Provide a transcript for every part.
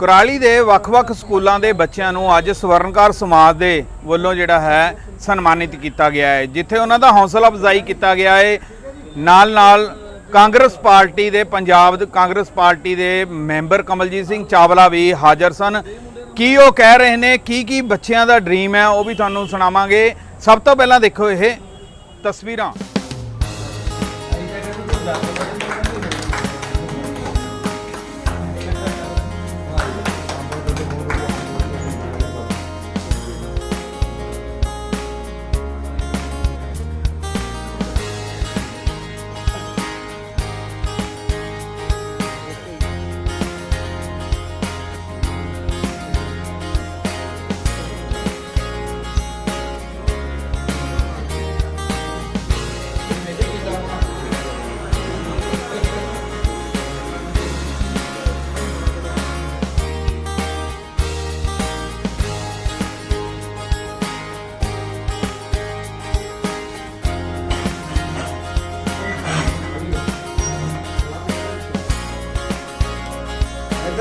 ਕੁਰਾਲੀ ਦੇ ਵੱਖ-ਵੱਖ ਸਕੂਲਾਂ ਦੇ ਬੱਚਿਆਂ ਨੂੰ ਅੱਜ ਸਵਰਨਕਾਰ ਸਮਾਜ ਦੇ ਵੱਲੋਂ ਜਿਹੜਾ ਹੈ ਸਨਮਾਨਿਤ ਕੀਤਾ ਗਿਆ ਹੈ, ਜਿੱਥੇ ਉਹਨਾਂ ਦਾ ਹੌਸਲਾ ਅਫਜ਼ਾਈ ਕੀਤਾ ਗਿਆ ਹੈ। ਨਾਲ-ਨਾਲ ਕਾਂਗਰਸ ਪਾਰਟੀ ਦੇ ਪੰਜਾਬ ਦੇ ਕਾਂਗਰਸ ਪਾਰਟੀ ਦੇ ਮੈਂਬਰ ਕਮਲਜੀਤ ਸਿੰਘ ਚਾਵਲਾ ਵੀ ਹਾਜ਼ਰ ਸਨ। ਕੀ ਉਹ ਕਹਿ ਰਹੇ ਨੇ, ਕੀ ਕੀ ਬੱਚਿਆਂ ਦਾ ਡ੍ਰੀਮ ਹੈ, ਉਹ ਵੀ ਤੁਹਾਨੂੰ ਸੁਣਾਵਾਂਗੇ। ਸਭ ਤੋਂ ਪਹਿਲਾਂ ਦੇਖੋ ਇਹ ਤਸਵੀਰਾਂ।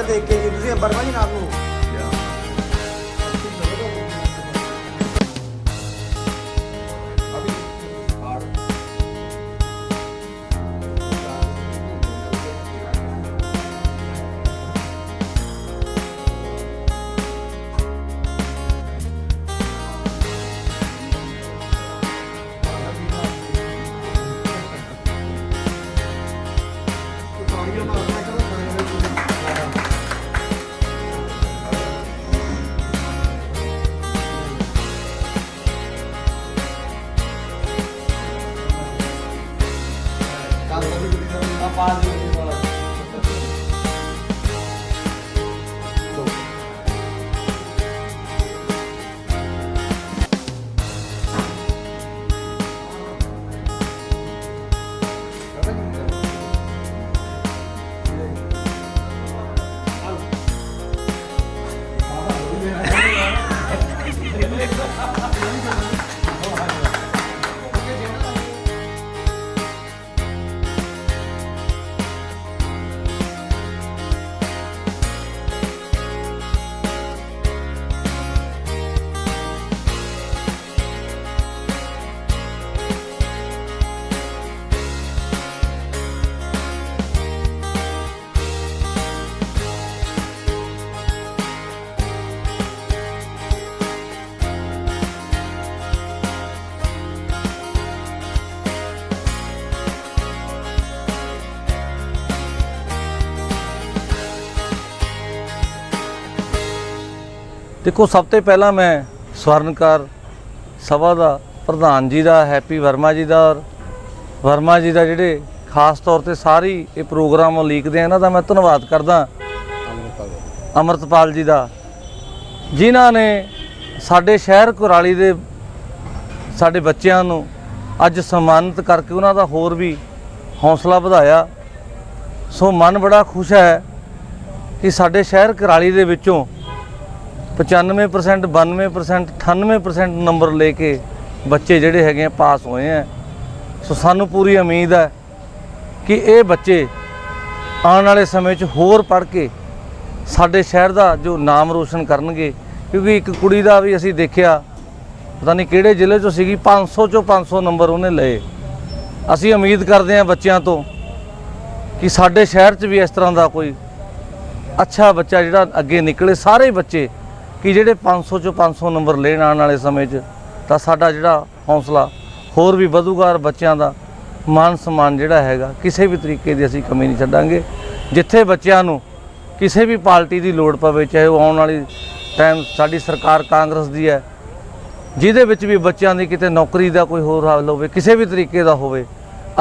ਇੱਧਰ ਦੇਖ ਕੇ ਜੀ ਤੁਸੀਂ ਵਰਮਾ ਜੀ ਨਾਲ ਨੂੰ ਦੇਖੋ, ਸਭ ਤੋਂ ਪਹਿਲਾਂ ਮੈਂ ਸਵਰਨਕਾਰ ਸਭਾ ਦਾ ਪ੍ਰਧਾਨ ਜੀ ਦਾ, ਹੈਪੀ ਵਰਮਾ ਜੀ ਦਾ ਔਰ ਵਰਮਾ ਜੀ ਦਾ ਜਿਹੜੇ ਖਾਸ ਤੌਰ ਤੇ ਸਾਰੀ ਇਹ ਪ੍ਰੋਗਰਾਮ ਉਲੀਕਦੇ ਆ, ਇਹਨਾਂ ਦਾ ਮੈਂ ਧੰਨਵਾਦ ਕਰਦਾ। ਅਮਰਤਪਾਲ ਜੀ ਦਾ। ਜਿਨ੍ਹਾਂ ਨੇ ਸਾਡੇ ਸ਼ਹਿਰ ਕੁਰਾਲੀ ਦੇ ਸਾਡੇ ਬੱਚਿਆਂ ਨੂੰ ਅੱਜ ਸਨਮਾਨਿਤ ਕਰਕੇ ਉਹਨਾਂ ਦਾ ਹੋਰ ਵੀ ਹੌਸਲਾ ਵਧਾਇਆ। ਸੋ ਮਨ ਬੜਾ ਖੁਸ਼ ਹੈ ਕਿ ਸਾਡੇ ਸ਼ਹਿਰ ਕੁਰਾਲੀ ਦੇ ਵਿੱਚੋਂ 95% 92% 98% ਨੰਬਰ ਲੈ ਕੇ ਬੱਚੇ ਜਿਹੜੇ ਹੈਗੇ ਆ ਪਾਸ ਹੋਏ ਆ। ਸੋ ਸਾਨੂੰ ਪੂਰੀ ਉਮੀਦ ਹੈ ਕਿ ਇਹ ਬੱਚੇ ਆਉਣ ਵਾਲੇ ਸਮੇਂ 'ਚ ਹੋਰ ਪੜ੍ਹ ਕੇ ਸਾਡੇ ਸ਼ਹਿਰ ਦਾ ਜੋ ਨਾਮ ਰੋਸ਼ਨ ਕਰਨਗੇ, ਕਿਉਂਕਿ ਇੱਕ ਕੁੜੀ ਦਾ ਵੀ ਅਸੀਂ ਦੇਖਿਆ, ਪਤਾ ਨਹੀਂ ਕਿਹੜੇ ਜ਼ਿਲ੍ਹੇ 'ਚੋਂ ਸੀਗੀ 500 ਚੋਂ 500 ਨੰਬਰ ਉਹਨੇ ਲਏ। ਅਸੀਂ ਉਮੀਦ ਕਰਦੇ ਹਾਂ ਬੱਚਿਆਂ ਤੋਂ ਕਿ ਸਾਡੇ ਸ਼ਹਿਰ 'ਚ ਵੀ ਇਸ ਤਰ੍ਹਾਂ ਦਾ ਕੋਈ ਅੱਛਾ ਬੱਚਾ ਜਿਹੜਾ ਅੱਗੇ ਨਿਕਲੇ, ਸਾਰੇ ਬੱਚੇ ਕਿ ਜਿਹੜੇ 500 ਚੋਂ 500 ਨੰਬਰ ਲੈਣ ਆਉਣ ਵਾਲੇ ਸਮੇਂ 'ਚ ਤਾਂ ਸਾਡਾ ਜਿਹੜਾ ਹੌਸਲਾ ਹੋਰ ਵੀ ਵਧੂਗਾ ਔਰ ਬੱਚਿਆਂ ਦਾ ਮਾਨ ਸਨਮਾਨ ਜਿਹੜਾ ਹੈਗਾ ਕਿਸੇ ਵੀ ਤਰੀਕੇ ਦੀ ਅਸੀਂ ਕਮੀ ਨਹੀਂ ਛੱਡਾਂਗੇ। ਜਿੱਥੇ ਬੱਚਿਆਂ ਨੂੰ ਕਿਸੇ ਵੀ ਪਾਰਟੀ ਦੀ ਲੋੜ ਪਵੇ, ਚਾਹੇ ਉਹ ਆਉਣ ਵਾਲੀ ਟਾਈਮ ਸਾਡੀ ਸਰਕਾਰ ਕਾਂਗਰਸ ਦੀ ਹੈ, ਜਿਹਦੇ ਵਿੱਚ ਵੀ ਬੱਚਿਆਂ ਦੀ ਕਿਤੇ ਨੌਕਰੀ ਦਾ ਕੋਈ ਹੋਰ ਹਾਲ ਹੋਵੇ, ਕਿਸੇ ਵੀ ਤਰੀਕੇ ਦਾ ਹੋਵੇ,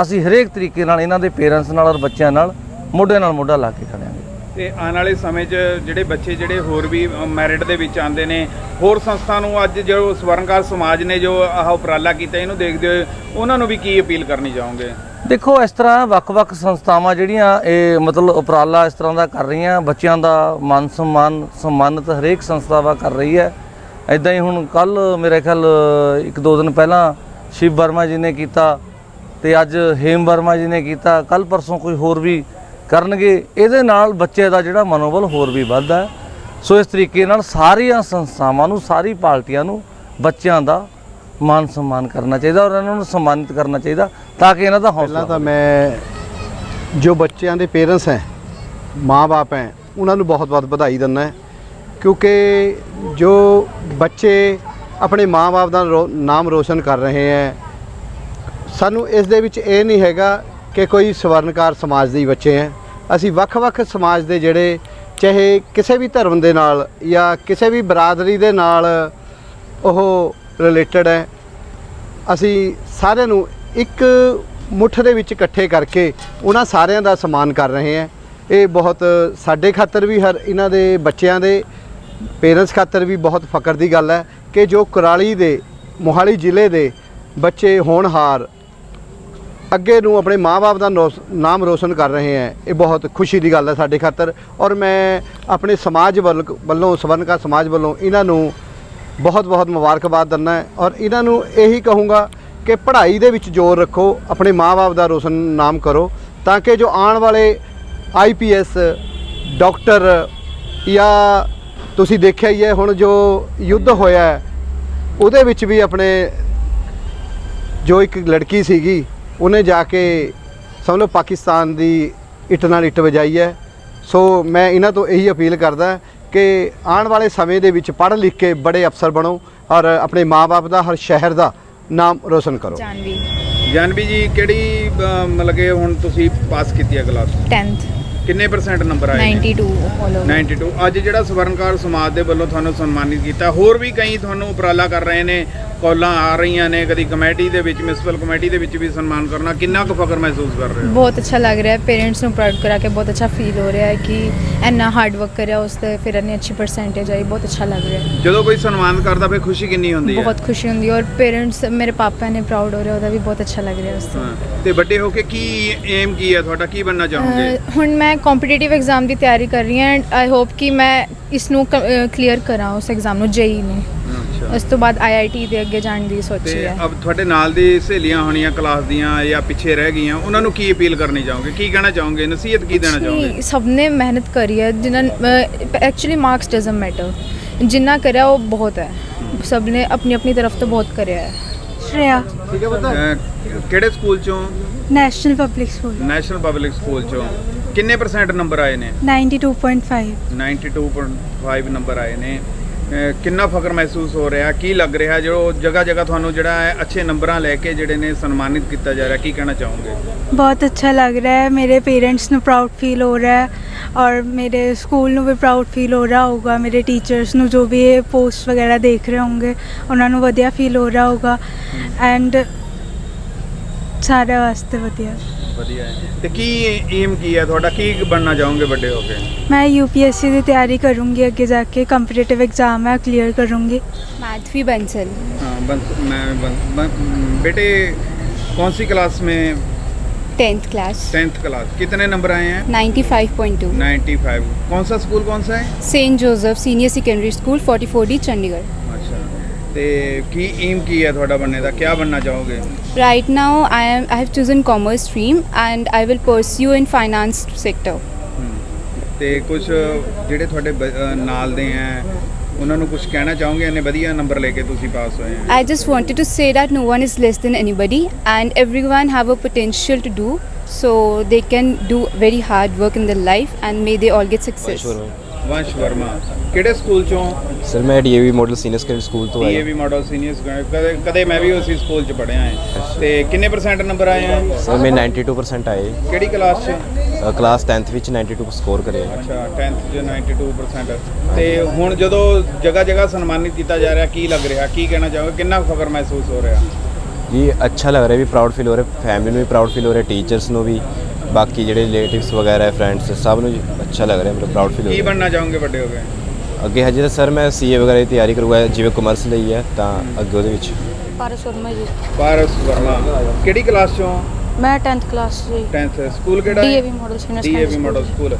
ਅਸੀਂ ਹਰੇਕ ਤਰੀਕੇ ਨਾਲ ਇਹਨਾਂ ਦੇ ਪੇਰੈਂਟਸ ਨਾਲ ਔਰ ਬੱਚਿਆਂ ਨਾਲ ਮੋਢੇ ਨਾਲ ਮੋਢਾ ਲਾ ਕੇ ਖੜਾਂਗੇ ਤੇ ਆਉਣ ਵਾਲੇ ਸਮੇਂ 'ਚ ਜਿਹੜੇ ਬੱਚੇ, ਜਿਹੜੇ ਹੋਰ ਵੀ ਮੈਰਿਟ ਦੇ ਵਿੱਚ ਆਉਂਦੇ ਨੇ, ਹੋਰ ਸੰਸਥਾ ਨੂੰ ਅੱਜ ਜੋ ਸਵਰਨਕਾਰ ਸਮਾਜ ਨੇ ਜੋ ਆਹ ਉਪਰਾਲਾ ਕੀਤਾ, ਇਹਨੂੰ ਦੇਖਦੇ ਹੋਏ ਉਹਨਾਂ ਨੂੰ ਵੀ ਕੀ ਅਪੀਲ ਕਰਨੀ ਚਾਹੋਗੇ? ਦੇਖੋ, ਇਸ ਤਰ੍ਹਾਂ ਵੱਖ-ਵੱਖ ਸੰਸਥਾਵਾਂ ਜਿਹੜੀਆਂ ਇਹ ਮਤਲਬ ਉਪਰਾਲਾ ਇਸ ਤਰ੍ਹਾਂ ਦਾ ਕਰ ਰਹੀਆਂ, ਬੱਚਿਆਂ ਦਾ ਮਾਨ ਸਨਮਾਨ ਸਨਮਾਨਿਤ ਹਰੇਕ ਸੰਸਥਾਵਾ ਕਰ ਰਹੀ ਹੈ। ਇਦਾਂ ਹੀ ਹੁਣ ਕੱਲ ਮੇਰੇ ਖਿਆਲ, ਇੱਕ ਦੋ ਦਿਨ ਪਹਿਲਾਂ ਸ਼ਿਵ ਵਰਮਾ ਜੀ ਨੇ ਕੀਤਾ ਤੇ ਅੱਜ ਹੇਮ ਵਰਮਾ ਜੀ ਨੇ ਕੀਤਾ, ਕੱਲ ਪਰਸੋਂ ਕੋਈ ਹੋਰ ਵੀ ਕਰਨਗੇ ਇਹਦੇ ਨਾਲ ਬੱਚੇ ਦਾ ਜਿਹੜਾ ਮਨੋਬਲ ਹੋਰ ਵੀ ਵੱਧਦਾ ਸੋ ਇਸ ਤਰੀਕੇ ਨਾਲ ਸਾਰੀਆਂ ਸੰਸਥਾਵਾਂ ਨੂੰ ਸਾਰੀ ਪਾਰਟੀਆਂ ਨੂੰ ਬੱਚਿਆਂ ਦਾ ਮਾਨ ਸਨਮਾਨ ਕਰਨਾ ਚਾਹੀਦਾ ਔਰ ਇਹਨਾਂ ਨੂੰ ਸਨਮਾਨਿਤ ਕਰਨਾ ਚਾਹੀਦਾ ਤਾਂ ਕਿ ਇਹਨਾਂ ਦਾ ਪਹਿਲਾਂ ਹੌਸਲਾ ਤਾਂ ਮੈਂ ਜੋ ਬੱਚਿਆਂ ਦੇ ਪੇਰੈਂਟਸ ਹੈ ਮਾਂ-ਬਾਪ ਹੈ ਉਹਨਾਂ ਨੂੰ ਬਹੁਤ-ਬਹੁਤ ਵਧਾਈ ਦਿੰਦਾ ਹੈ। ਕਿਉਂਕਿ ਜੋ ਬੱਚੇ ਆਪਣੇ ਮਾਂ-ਬਾਪ ਦਾ ਨਾਮ ਰੋਸ਼ਨ ਕਰ ਰਹੇ ਹੈ ਸਾਨੂੰ ਇਸ ਦੇ ਵਿੱਚ ਇਹ ਨਹੀਂ ਹੈਗਾ ਕਿ ਕੋਈ ਸਵਰਨਕਾਰ ਸਮਾਜ ਦੇ ਹੀ ਬੱਚੇ ਹੈ। ਅਸੀਂ ਵੱਖ-ਵੱਖ ਸਮਾਜ ਦੇ ਜਿਹੜੇ ਚਾਹੇ ਕਿਸੇ ਵੀ ਧਰਮ ਦੇ ਨਾਲ ਜਾਂ ਕਿਸੇ ਵੀ ਬਰਾਦਰੀ ਦੇ ਨਾਲ ਉਹ ਰਿਲੇਟਡ ਹੈ। ਅਸੀਂ ਸਾਰਿਆਂ ਨੂੰ ਇੱਕ ਮੁੱਠ ਦੇ ਵਿੱਚ ਇਕੱਠੇ ਕਰਕੇ ਉਹਨਾਂ ਸਾਰਿਆਂ ਦਾ ਸਨਮਾਨ ਕਰ ਰਹੇ ਹਾਂ। ਇਹ ਬਹੁਤ ਸਾਡੇ ਖਾਤਰ ਵੀ ਹਰ ਇਹਨਾਂ ਦੇ ਬੱਚਿਆਂ ਦੇ ਪੇਰੈਂਟਸ ਖਾਤਰ ਵੀ ਬਹੁਤ ਫਕਰ ਦੀ ਗੱਲ ਹੈ ਕਿ ਜੋ ਕੁਰਾਲੀ ਦੇ, ਮੋਹਾਲੀ ਜ਼ਿਲ੍ਹੇ ਦੇ ਬੱਚੇ ਹੋਣਹਾਰ ਅੱਗੇ ਨੂੰ ਆਪਣੇ ਮਾਪੇ ਦਾ ਨੋਸ- ਨਾਮ ਰੋਸ਼ਨ ਕਰ ਰਹੇ ਹੈ। ਇਹ ਬਹੁਤ ਖੁਸ਼ੀ ਦੀ ਗੱਲ ਹੈ ਸਾਡੇ ਖਾਤਰ। ਔਰ ਮੈਂ ਆਪਣੇ ਸਮਾਜ ਵੱਲ- ਵੱਲੋਂ, ਸਵਰਨਕਾ ਸਮਾਜ ਵੱਲੋਂ ਇਹਨਾਂ ਨੂੰ ਬਹੁਤ ਬਹੁਤ ਮੁਬਾਰਕਬਾਦ ਦਿੰਦਾ ਹੈ। ਔਰ ਇਹਨਾਂ ਨੂੰ ਇਹੀ ਕਹੂੰਗਾ ਕਿ ਪੜ੍ਹਾਈ ਦੇ ਵਿੱਚ ਜ਼ੋਰ ਰੱਖੋ, ਆਪਣੇ ਮਾਪੇ ਦਾ ਰੋਸ਼ਨ ਨਾਮ ਕਰੋ, ਤਾਂ ਕਿ ਜੋ ਆਉਣ ਵਾਲੇ ਆਈਪੀਐਸ ਡਾਕਟਰ ਜਾਂ ਤੁਸੀਂ ਦੇਖਿਆ ਹੀ ਹੈ, ਹੁਣ ਜੋ ਯੁੱਧ ਹੋਇਆ ਉਹਦੇ ਵਿੱਚ ਵੀ ਆਪਣੇ ਜੋ ਇੱਕ ਲੜਕੀ ਸੀਗੀ ਉਹਨੇ ਜਾ ਕੇ ਸਮਝ ਲਓ ਪਾਕਿਸਤਾਨ ਦੀ ਇੱਟ ਨਾਲ ਇੱਟ ਵਜਾਈ ਹੈ। ਸੋ ਮੈਂ ਇਹਨਾਂ ਤੋਂ ਇਹੀ ਅਪੀਲ ਕਰਦਾ ਕਿ ਆਉਣ ਵਾਲੇ ਸਮੇਂ ਦੇ ਵਿੱਚ ਪੜ੍ਹ ਲਿਖ ਕੇ ਬੜੇ ਅਫਸਰ ਬਣੋ ਔਰ ਆਪਣੇ ਮਾਪੇ ਦਾ ਹਰ ਸ਼ਹਿਰ ਦਾ ਨਾਮ ਰੋਸ਼ਨ ਕਰੋ। ਜਾਨਵੀ। ਜਾਨਵੀ ਜੀ ਕਿਹੜੀ ਮਤਲਬ ਕਿ ਹੁਣ ਤੁਸੀਂ ਪਾਸ ਕੀਤੀ ਹੈ ਕਲਾਸ? 10th ਕਿੰਨੇ ਪਰਸੈਂਟ ਨੰਬਰ ਆਏ ਨੇ? 92 all over 92 ਅੱਜ ਜਿਹੜਾ ਸਵਰਨਕਾਰ ਸਮਾਜ ਦੇ ਵੱਲੋਂ ਤੁਹਾਨੂੰ ਸਨਮਾਨਿਤ ਕੀਤਾ ਹੋਰ ਵੀ ਕਈ ਤੁਹਾਨੂੰ ਉਪਰਾਲਾ ਕਰ ਰਹੇ ਨੇ। ਕਾਲਾਂ ਆ ਰਹੀਆਂ ਨੇ ਕਦੀ ਕਮੇਟੀ ਦੇ ਵਿੱਚ ਮਿਊਨਿਸਪਲ ਕਮੇਟੀ ਦੇ ਵਿੱਚ ਵੀ ਸਨਮਾਨ ਕਰਨਾ ਕਿੰਨਾ ਕੁ ਫਖਰ ਮਹਿਸੂਸ ਕਰ ਰਹੇ ਹੋ? ਬਹੁਤ ਅੱਛਾ ਲੱਗ ਰਿਹਾ ਹੈ ਪੇਰੈਂਟਸ ਨੂੰ ਪ੍ਰਾਊਡ ਕਰਾ ਕੇ ਬਹੁਤ ਅੱਛਾ ਫੀਲ ਹੋ ਰਿਹਾ ਹੈ ਕਿ ਇੰਨਾ ਹਾਰਡ ਵਰਕ ਕਰਿਆ ਉਸ ਤੇ ਫਿਰ ਇੰਨੀ ਅੱਛੀ ਪਰਸੈਂਟੇਜ ਆਈ ਬਹੁਤ ਅੱਛਾ ਲੱਗ ਰਿਹਾ ਹੈ। ਜਦੋਂ ਕੋਈ ਸਨਮਾਨ ਕਰਦਾ ਫਿਰ ਖੁਸ਼ੀ ਕਿੰਨੀ ਹੁੰਦੀ ਹੈ? ਬਹੁਤ ਖੁਸ਼ੀ ਹੁੰਦੀ ਹੈ ਔਰ ਪੇਰੈਂਟਸ ਮੇਰੇ ਪਾਪਾ ਨੇ ਪ੍ਰਾਊਡ ਹੋ ਰਿਹਾ ਉਹਦਾ ਵੀ ਬਹੁਤ ਅੱਛਾ ਲੱਗ ਰਿਹਾ ਉਸ ਤੋਂ। ਹਾਂ, ਤੇ ਵੱਡੇ ਹੋ ਕੇ ਕੀ ਏਮ ਕੀ ਹੈ ਤੁਹਾਡਾ? ਕੀ ਬਣਨਾ ਚਾਹੋਗੇ? ਅਹ ਹੁਣ ਮੈਂ ਕੰਪੀਟੀਟਿਵ ਐਗਜ਼ਾਮ ਦੀ ਤਿਆਰੀ ਕਰ ਰਹੀ ਹਾਂ ਐਂਡ ਆਈ ਹੋਪ ਕਿ ਮੈਂ ਇਸ ਨੂੰ ਕਲੀਅਰ ਕਰਾਂ ਉਸ ਐਗਜ਼ਾਮ ਨੂੰ ਜੇਈ ਨੂੰ। ਅੱਛਾ। ਉਸ ਤੋਂ ਬਾਅਦ ਆਈਆਈਟੀ ਦੇ ਅੱਗੇ ਜਾਣ ਦੀ ਸੋਚੀ ਤੇ ਹੈ। ਅਬ ਤੁਹਾਡੇ ਨਾਲ ਦੀ ਸਹੇਲੀਆਂ ਹੋਣੀਆਂ ਕਲਾਸ ਦੀਆਂ ਜਾਂ ਪਿੱਛੇ ਰਹਿ ਗਈਆਂ ਉਹਨਾਂ ਨੂੰ ਕੀ ਅਪੀਲ ਕਰਨੀ ਚਾਹੋਗੇ? ਕੀ ਕਹਿਣਾ ਚਾਹੋਗੇ? ਨਸੀਹਤ ਕੀ ਦੇਣਾ ਚਾਹੋਗੇ? ਨਹੀਂ, ਸਭ ਨੇ ਮਿਹਨਤ ਕਰੀ ਹੈ ਜਿਨ੍ਹਾਂ ਐਕਚੁਅਲੀ ਮਾਰਕਸ ਡਸਨਟ ਮੈਟਰ ਜਿੰਨਾ ਕਰਿਆ ਉਹ ਬਹੁਤ ਹੈ। ਸਭ ਨੇ ਆਪਣੀ ਆਪਣੀ ਤਰਫ ਤੋਂ ਬਹੁਤ ਕਰਿਆ ਹੈ। ਸ਼੍ਰੇਆ। ਠੀਕ ਹੈ ਬੱਤਾ ਅਹ, ਕਿਹੜੇ ਸਕੂਲ ਚੋਂ? National public school national public school ਚੋਂ। ਕਿੰਨੇ ਪਰਸੈਂਟ ਨੰਬਰ ਆਏ ਨੇ? 92.5 92.5 ਨੰਬਰ ਆਏ ਨੇ। ਕਿੰਨਾ ਫਖਰ ਮਹਿਸੂਸ ਹੋ ਰਿਹਾ ਕੀ ਲੱਗ ਰਿਹਾ ਜੋ ਜਗ੍ਹਾ ਜਗ੍ਹਾ ਤੁਹਾਨੂੰ ਜਿਹੜਾ ਹੈ ਅੱਛੇ ਨੰਬਰਾਂ ਲੈ ਕੇ ਜਿਹੜੇ ਨੇ ਸਨਮਾਨਿਤ ਕੀਤਾ ਜਾ ਰਿਹਾ ਕੀ ਕਹਿਣਾ ਚਾਹੋਗੇ? ਬਹੁਤ ਅੱਛਾ ਲੱਗ ਰਿਹਾ ਹੈ ਮੇਰੇ ਪੇਰੈਂਟਸ ਨੂੰ ਪ੍ਰਾਊਡ ਫੀਲ ਹੋ ਰਿਹਾ ਹੈ ਔਰ ਮੇਰੇ ਸਕੂਲ ਨੂੰ ਵੀ ਪ੍ਰਾਊਡ ਫੀਲ ਹੋ ਰਿਹਾ ਹੋਊਗਾ ਮੇਰੇ ਟੀਚਰਸ ਨੂੰ ਜੋ ਵੀ ਇਹ ਪੋਸਟ ਵਗੈਰਾ ਦੇਖ ਰਹੇ ਹੋਣਗੇ ਉਹਨਾਂ ਨੂੰ ਵਧੀਆ ਫੀਲ ਹੋ ਰਿਹਾ ਹੋਊਗਾ ਐਂਡ ਸਾਰਿਆਂ ਵਾਸਤੇ ਵਧੀਆ। ਵਧੀਆ ਹੈ ਤੇ ਕੀ ਏਮ ਕੀ ਹੈ ਤੁਹਾਡਾ ਕੀ ਬਣਨਾ ਚਾਹੋਗੇ ਵੱਡੇ ਹੋ ਕੇ ਮੈਂ यूपीएससी ਦੀ ਤਿਆਰੀ ਕਰੂੰਗੀ ਅੱਗੇ ਜਾ ਕੇ ਕੰਪੀਟੀਟਿਵ ਐਗਜ਼ਾਮ ਹੈ ਕਲੀਅਰ ਕਰੂੰਗੀ माधवी बंसल हाँ बंस मैं बन, बन, बेटे कौन सी क्लास में टेंथ क्लास टेंथ क्लास कितने नंबर आए हैं 95.2 95 कौन सा स्कूल कौन सा है Saint Joseph senior secondary school 44 D Chandigarh अच्छा ਤੇ ਕੀ ਏਮ ਕੀ ਹੈ ਤੁਹਾਡਾ ਬਣਨੇ ਦਾ ਕੀ ਬਣਨਾ ਚਾਹੋਗੇ right now i am i have chosen commerce stream and i will pursue in finance sector ਤੇ ਕੁਝ ਜਿਹੜੇ ਤੁਹਾਡੇ ਬ- ਨਾਲ ਦੇ ਆ ਉਹਨਾਂ ਨੂੰ ਕੁਝ ਕਹਿਣਾ ਚਾਹੋਗੇ ਇਹਨੇ ਵਧੀਆ ਨੰਬਰ ਲੈ ਕੇ ਤੁਸੀਂ ਪਾਸ ਹੋਏ ਆ i just wanted to say that no one is less than anybody and everyone have a potential to do so they can do very hard work in their life and may they all get success ਵੰਸ਼ ਵਰਮਾ ਕਿਹੜੇ school ਚੋਂ? Sir ਮੈਂ DAV model senior secondary school ਤੋਂ ਆਇਆ। DAV model senior ਕਦੇ ਕਦੇ ਮੈਂ ਵੀ ਉਸੇ ਸਕੂਲ ਚ ਪੜਿਆ ਹਾਂ। ਤੇ ਕਿੰਨੇ ਪਰਸੈਂਟ ਨੰਬਰ ਆਏ ਆ? ਸਰ ਮੈਂ 92% ਆਏ। ਕਿਹੜੀ ਕਲਾਸ ਚ? ਅ, ਕਲਾਸ 10th ਵਿੱਚ 92 ਸਕੋਰ ਕਰੇ ਅੱਛਾ 10th ਚ 92% ਤੇ ਹੁਣ ਜਦੋਂ ਜਗ੍ਹਾ ਜਗ੍ਹਾ ਸਨਮਾਨਿਤ ਕੀਤਾ ਜਾ ਰਿਹਾ ਕੀ ਲੱਗ ਰਿਹਾ? ਕੀ ਕਹਿਣਾ ਚਾਹੋਗੇ? ਕਿੰਨਾ ਫਖਰ ਮਹਿਸੂਸ ਹੋ ਰਿਹਾ? ਜੀ ਅੱਛਾ ਲੱਗ ਰਿਹਾ ਵੀ ਪ੍ਰਾਊਡ ਫੀਲ ਹੋ ਰਿਹਾ ਫੈਮਿਲੀ ਨੂੰ ਵੀ ਪ੍ਰਾਊਡ ਫੀਲ ਹੋ ਰਿਹਾ ਟੀਚਰਸ ਨੂੰ ਵੀ। ਬਾਕੀ ਜਿਹੜੇ ਰਿਲੇਟਿਵਸ ਵਗੈਰਾ ਹੈ ਫਰੈਂਡਸ ਸਭ ਨੂੰ ਜੀ ਅੱਛਾ ਲੱਗ ਰਿਹਾ ਮਤਲਬ ਪ੍ਰਾਊਡ ਫੀਲ ਹੋ ਕੀ ਰਿਹਾ। ਬਣਨਾ ਚਾਹੋਗੇ ਵੱਡੇ ਹੋ ਕੇ? ਅੱਗੇ ਹਜੇ ਤਾਂ ਸਰ ਮੈਂ ਸੀਏ ਵਗੈਰਾ ਦੀ ਤਿਆਰੀ ਕਰੂਗਾ ਜਿਵੇਂ ਕਮਰਸ ਲਈ ਹੈ ਤਾਂ ਅੱਗੇ ਉਹਦੇ ਵਿੱਚ। ਪਾਰਸ ਸ਼ਰਮਾ ਜੀ। ਪਾਰਸ ਵਰਮਾ। ਕਿਹੜੀ ਕਲਾਸ ਚੋਂ? ਮੈਂ 10th ਕਲਾਸ ਜੀ। 10th ਸਕੂਲ ਕਿਹੜਾ DAV model senior DAV model school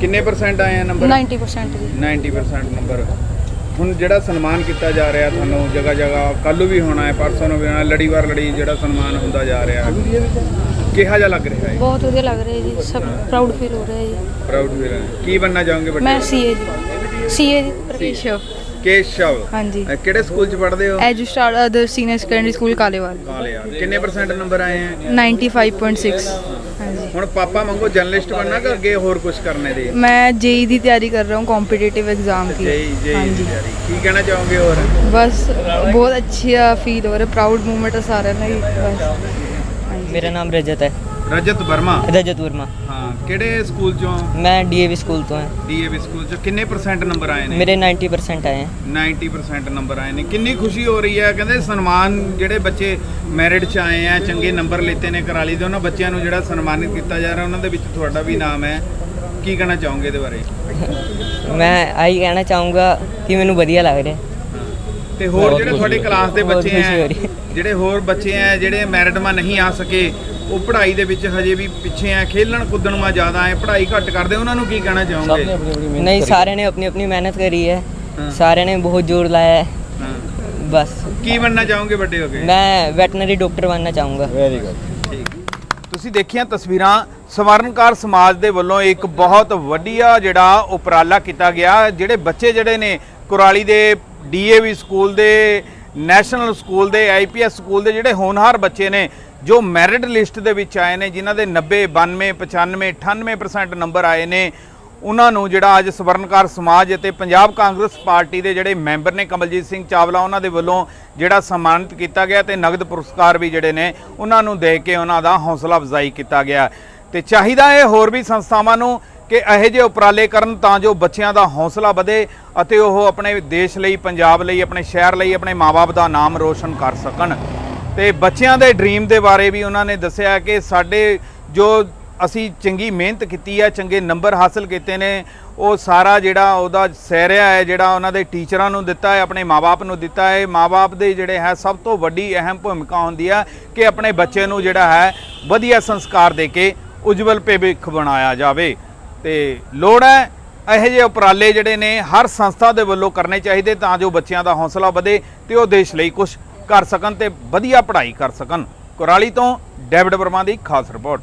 ਕਿੰਨੇ ਪਰਸੈਂਟ ਆਏ ਆ ਨੰਬਰ 90% ਜੀ। 90% ਨੰਬਰ ਹੁਣ ਜਿਹੜਾ ਸਨਮਾਨ ਕੀਤਾ ਜਾ ਰਿਹਾ ਤੁਹਾਨੂੰ ਜਗ੍ਹਾ ਜਗ੍ਹਾ ਕੱਲ੍ਹ ਨੂੰ ਵੀ ਹੋਣਾ ਹੈ ਪਰਸੋਂ ਨੂੰ ਵੀ ਹੋਣਾ ਹੈ, ਲੜੀਵਾਰ ਲੜੀ ਜਿਹੜਾ ਸਨਮਾਨ ਹੁੰਦਾ ਜਾ ਰਿਹਾ ਹੈ। ਕਿਹਾ ਜਿਹਾ ਲੱਗ ਰਿਹਾ ਹੈ ਬਹੁਤ ਵਧੀਆ ਲੱਗ ਰਿਹਾ ਜੀ ਸਭ ਪ੍ਰਾਊਡ ਫੀਲ ਹੋ ਰਿਹਾ ਜੀ ਪ੍ਰਾਊਡ ਫੀਲ ਕੀ ਬਣਨਾ ਚਾਹੋਗੇ ਮੈਂ ਵੱਡੇ ਸੀਏ ਜੀ ਸੀਏ केशव ਕੇਸ਼ਵ हाँ जी ਅ, ਕਿਹੜੇ ਸਕੂਲ ਚ ਪੜ੍ਹਦੇ ਹੋ edu star other senior secondary school कालेवाल ਕਾਲਿਆ ਕਿੰਨੇ ਪਰਸੈਂਟ ਨੰਬਰ ਆਏ ਹੈ 95.6 हाँ जी ਹੁਣ ਪਾਪਾ ਮੰਗੋ ਜਰਨਲਿਸਟ ਬਣਨਾ ਕਿ ਅੱਗੇ ਹੋਰ ਕੁਝ ਕਰਨੇ ਦੇ मैं जेई की तैयारी कर रहा हूँ कॉम्पिटिटिव एग्जाम की ਜੇਈ हाँ ਜੇਈ जी ਤਿਆਰੀ ਕੀ ਕਹਿਣਾ ਚਾਹੋਗੇ ਹੋਰ बस बहुत अच्छा फील हो रहा है प्राउड मोमेंट है सारे में ही, बस हाँ जी ਮੇਰਾ ਨਾਮ ਰਜਤ ਹੈ। ਰਜਤ ਵਰਮਾ? ਰਜਤ ਵਰਮਾ। ਹਾਂ ਕਿਹੜੇ ਸਕੂਲ ਚੋਂ? ਮੈਂ ਡੀਏਵੀ ਸਕੂਲ ਤੋਂ ਹਾਂ। ਡੀਏਵੀ ਸਕੂਲ ਚੋਂ। ਕਿੰਨੇ ਪਰਸੈਂਟ ਨੰਬਰ ਆਏ ਨੇ? ਮੇਰੇ 90% ਆਏ ਹੈ 90% ਨੰਬਰ ਆਏ ਨੇ। ਕਿੰਨੀ ਖੁਸ਼ੀ ਹੋ ਰਹੀ ਹੈ? ਕਹਿੰਦੇ ਸਨਮਾਨ ਜਿਹੜੇ ਬੱਚੇ ਮੈਰਿਟ ਚ ਆਏ ਆ ਚੰਗੇ ਨੰਬਰ ਲਿੱਤੇ ਨੇ ਕਰਾਲੀ ਦੇ ਉਹਨਾਂ ਬੱਚਿਆਂ ਨੂੰ ਜਿਹੜਾ ਸਨਮਾਨਿਤ ਕੀਤਾ ਜਾ ਰਿਹਾ ਉਹਨਾਂ ਦੇ ਵਿੱਚ ਤੁਹਾਡਾ ਵੀ ਨਾਮ ਹੈ। ਕੀ ਕਹਿਣਾ ਚਾਹੋਗੇ ਇਹਦੇ ਬਾਰੇ? ਮੈਂ ਆਹੀ ਕਹਿਣਾ ਚਾਹੂੰਗਾ ਕਿ ਮੈਨੂੰ ਵਧੀਆ ਲੱਗ ਰਿਹਾ। ਤੇ ਹੋਰ ਜਿਹੜੇ ਤੁਹਾਡੀ ਕਲਾਸ ਦੇ ਬੱਚੇ ਆ। ਜਿਹੜੇ ਹੋਰ ਬੱਚੇ ਆ ਜਿਹੜੇ ਮੈਰਿਟ ਮਾ ਨਹੀਂ ਆ ਸਕੇ ਉਹ ਪੜ੍ਹਾਈ ਦੇ ਵਿੱਚ ਹਜੇ ਵੀ ਪਿੱਛੇ ਆ ਖੇਲਣ ਕੁੱਦਣ ਮਾ ਜ਼ਿਆਦਾ ਆ ਪੜ੍ਹਾਈ ਘੱਟ ਕਰਦੇ ਉਹਨਾਂ ਨੂੰ ਕੀ ਕਹਿਣਾ ਚਾਹੋਗੇ? ਨਹੀਂ ਸਾਰਿਆਂ ਨੇ ਆਪਣੀ ਆਪਣੀ ਮਿਹਨਤ ਕਰੀ ਹੈ। ਸਾਰਿਆਂ ਨੇ ਬਹੁਤ ਜ਼ੋਰ ਲਾਇਆ ਹੈ ਹਾਂ। ਬਸ। ਕੀ ਬਣਨਾ ਚਾਹੋਗੇ ਵੱਡੇ ਹੋ ਕੇ? ਮੈਂ ਵੈਟਨਰੀ ਡਾਕਟਰ ਬਣਨਾ ਚਾਹੂੰਗਾ। ਵੈਰੀ ਗੁੱਡ ਤੁਸੀਂ ਦੇਖੀਆਂ ਤਸਵੀਰਾਂ ਸਵਰਨਕਾਰ ਸਮਾਜ ਦੇ ਵੱਲੋਂ ਇੱਕ ਬਹੁਤ ਵਧੀਆ ਜਿਹੜਾ ਉਪਰਾਲਾ ਕੀਤਾ ਗਿਆ ਜਿਹੜੇ ਬੱਚੇ ਜਿਹੜੇ ਨੇ ਕੁਰਾਲੀ ਦੇ ਡੀਏਵੀ ਸਕੂਲ ਦੇ, ਨੈਸ਼ਨਲ ਸਕੂਲ ਦੇ, ਆਈਪੀਐਸ ਸਕੂਲ ਦੇ ਜਿਹੜੇ ਹੋਣਹਾਰ ਬੱਚੇ ਨੇ, ਜੋ ਮੈਰਿਟ ਲਿਸਟ ਦੇ ਵਿੱਚ ਆਏ ਨੇ, ਜਿਨ੍ਹਾਂ ਦੇ 90 92 95 98% ਨੰਬਰ ਆਏ ਨੇ, ਉਹਨਾਂ ਨੂੰ ਜਿਹੜਾ ਅੱਜ ਸਵਰਨਕਾਰ ਸਮਾਜ ਅਤੇ ਪੰਜਾਬ ਕਾਂਗਰਸ ਪਾਰਟੀ ਦੇ ਜਿਹੜੇ ਮੈਂਬਰ ਨੇ, ਕਮਲਜੀਤ ਸਿੰਘ ਚਾਵਲਾ, ਉਹਨਾਂ ਦੇ ਵੱਲੋਂ ਜਿਹੜਾ ਸਨਮਾਨਿਤ ਕੀਤਾ ਗਿਆ ਤੇ ਨਗਦ ਪੁਰਸਕਾਰ ਵੀ ਜਿਹੜੇ ਨੇ, ਉਹਨਾਂ ਨੂੰ ਦੇ ਕੇ ਉਹਨਾਂ ਦਾ ਹੌਸਲਾ ਅਫਜ਼ਾਈ ਕੀਤਾ ਗਿਆ। ਤੇ ਚਾਹੀਦਾ ਹੈ ਹੋਰ ਵੀ ਸੰਸਥਾਵਾਂ ਨੂੰ ਕਿ ਇਹੋ ਜਿਹੇ ਉਪਰਾਲੇ ਕਰਨ ਤਾਂ ਜੋ ਬੱਚਿਆਂ ਦਾ ਹੌਸਲਾ ਵਧੇ ਅਤੇ ਉਹ ਆਪਣੇ ਦੇਸ਼ ਲਈ, ਪੰਜਾਬ ਲਈ, ਆਪਣੇ ਸ਼ਹਿਰ ਲਈ, ਆਪਣੇ ਮਾਪੇ ਦਾ ਨਾਮ ਰੋਸ਼ਨ ਕਰ ਸਕਣ। ਤੇ ਬੱਚਿਆਂ ਦੇ ਡ੍ਰੀਮ ਦੇ ਬਾਰੇ ਵੀ ਉਹਨਾਂ ਨੇ ਦੱਸਿਆ ਕਿ ਸਾਡੇ ਜੋ ਅਸੀਂ ਚੰਗੀ ਮਿਹਨਤ ਕੀਤੀ ਹੈ, ਚੰਗੇ ਨੰਬਰ ਹਾਸਲ ਕੀਤੇ ਨੇ, ਉਹ ਸਾਰਾ ਜਿਹੜਾ ਉਹਦਾ ਸਹਿਰਿਆ ਹੈ, ਜਿਹੜਾ ਉਹਨਾਂ ਦੇ ਟੀਚਰਾਂ ਨੂੰ ਦਿੱਤਾ ਹੈ, ਆਪਣੇ ਮਾਪੇ ਨੂੰ ਦਿੱਤਾ ਹੈ। ਮਾਪੇ ਦੇ ਜਿਹੜੇ ਹੈ, ਸਭ ਤੋਂ ਵੱਡੀ ਅਹਿਮ ਭੂਮਿਕਾ ਹੁੰਦੀ ਹੈ ਕਿ ਆਪਣੇ ਬੱਚੇ ਨੂੰ ਜਿਹੜਾ ਹੈ, ਵਧੀਆ ਸੰਸਕਾਰ ਦੇ ਕੇ ਉਜਵਲ ਭਵਿੱਖ ਬਣਾਇਆ ਜਾਵੇ। ਤੇ ਲੋੜ ਹੈ ਇਹੋ ਜਿਹੇ ਉਪਰਾਲੇ ਜਿਹੜੇ ਨੇ ਹਰ ਸੰਸਥਾ ਦੇ ਵੱਲੋਂ ਕਰਨੇ ਚਾਹੀਦੇ ਤਾਂ ਜੋ ਬੱਚਿਆਂ ਦਾ ਹੌਸਲਾ ਵਧੇ ਤੇ ਉਹ ਦੇਸ਼ ਲਈ ਕੁਝ ਕਰ ਸਕਣ ਤੇ ਵਧੀਆ ਪੜ੍ਹਾਈ ਕਰ ਸਕਣ। ਕੁਰਾਲੀ ਤੋਂ ਡੇਵਿਡ ਵਰਮਾ ਦੀ ਖਾਸ ਰਿਪੋਰਟ।